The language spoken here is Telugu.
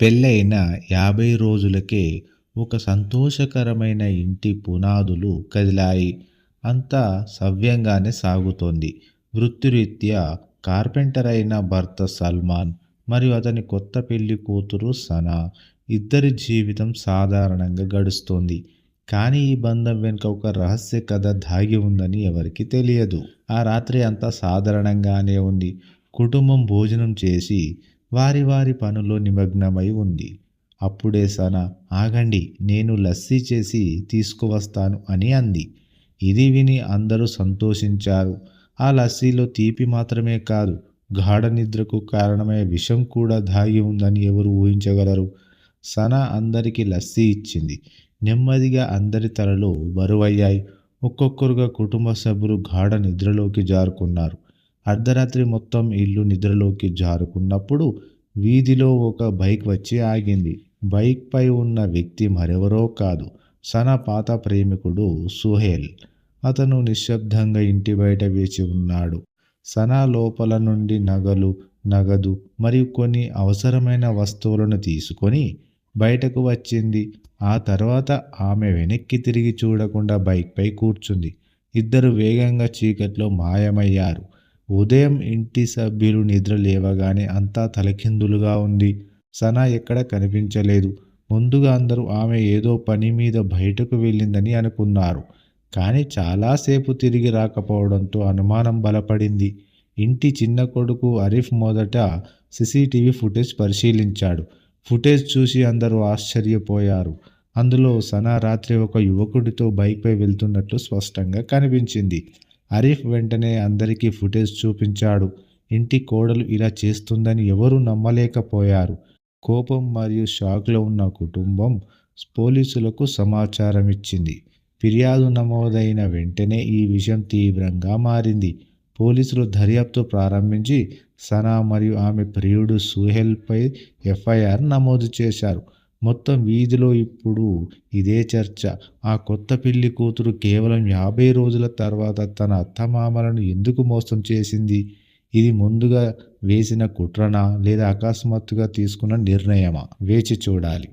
పెళ్ళైన యాభై రోజులకే ఒక సంతోషకరమైన ఇంటి పునాదులు కదిలాయి. అంతా సవ్యంగానే సాగుతోంది. వృత్తిరీత్యా కార్పెంటర్ అయిన భర్త సల్మాన్ మరియు అతని కొత్త పెళ్ళి కూతురు సనా ఇద్దరి జీవితం సాధారణంగా గడుస్తోంది. కానీ ఈ బంధం వెనుక ఒక రహస్య కథ దాగి ఉందని ఎవరికి తెలియదు. ఆ రాత్రి అంతా సాధారణంగానే ఉంది. కుటుంబం భోజనం చేసి వారి వారి పనుల్లో నిమగ్నమై ఉంది. అప్పుడే సన ఆగండి నేను లస్సీ చేసి తీసుకువస్తాను అని అంది. ఇది విని అందరూ సంతోషించారు. ఆ లస్సీలో తీపి మాత్రమే కాదు గాఢ నిద్రకు కారణమయ్యే విషం కూడా దాగి ఉందని ఎవరు ఊహించగలరు? సన అందరికీ లస్సీ ఇచ్చింది. నెమ్మదిగా అందరి తలలో బరువయ్యాయి. ఒక్కొక్కరుగా కుటుంబ సభ్యులు గాఢ నిద్రలోకి జారుకున్నారు. అర్ధరాత్రి మొత్తం ఇల్లు నిద్రలోకి జారుకున్నప్పుడు వీధిలో ఒక బైక్ వచ్చి ఆగింది. బైక్పై ఉన్న వ్యక్తి మరెవరో కాదు. సన పాత ప్రేమికుడు సుహేల్. అతను నిశ్శబ్దంగా ఇంటి బయట వేచి ఉన్నాడు. సనా లోపల నుండి నగలు నగదు మరియు కొన్ని అవసరమైన వస్తువులను తీసుకొని బయటకు వచ్చింది. ఆ తర్వాత ఆమె వెనక్కి తిరిగి చూడకుండా బైక్పై కూర్చుంది. ఇద్దరు వేగంగా చీకట్లో మాయమయ్యారు. ఉదయం ఇంటి సభ్యులు నిద్ర లేవగానే అంతా తలకిందులుగా ఉంది. సనా ఎక్కడ కనిపించలేదు. ముందుగా అందరూ ఆమె ఏదో పని మీద బయటకు వెళ్ళిందని అనుకున్నారు. కానీ చాలాసేపు తిరిగి రాకపోవడంతో అనుమానం బలపడింది. ఇంటి చిన్న కొడుకు అరిఫ్ మొదట సీసీటీవీ ఫుటేజ్ పరిశీలించాడు. ఫుటేజ్ చూసి అందరూ ఆశ్చర్యపోయారు. అందులో సనా రాత్రి ఒక యువకుడితో బైక్పై వెళ్తున్నట్లు స్పష్టంగా కనిపించింది. అరీఫ్ వెంటనే అందరికీ ఫుటేజ్ చూపించాడు. ఇంటి కోడలు ఇలా చేస్తుందని ఎవరూ నమ్మలేకపోయారు. కోపం మరియు షాక్లో ఉన్న కుటుంబం పోలీసులకు సమాచారం ఇచ్చింది ఫిర్యాదు నమోదైన వెంటనే ఈ విషయం తీవ్రంగా మారింది. పోలీసులు దర్యాప్తు ప్రారంభించి సనా మరియు ఆమె ప్రియుడు సుహెల్పై ఎఫ్ఐఆర్ నమోదు చేశారు. మొత్తం వీధిలో ఇప్పుడు ఇదే చర్చ. ఆ కొత్త పెళ్ళి కూతురు కేవలం యాభై రోజుల తర్వాత తన అత్తమామలను ఎందుకు మోసం చేసింది? ఇది ముందుగా వేసిన కుట్రనా? లేదా అకస్మాత్తుగా తీసుకున్న నిర్ణయమా? వేచి చూడాలి.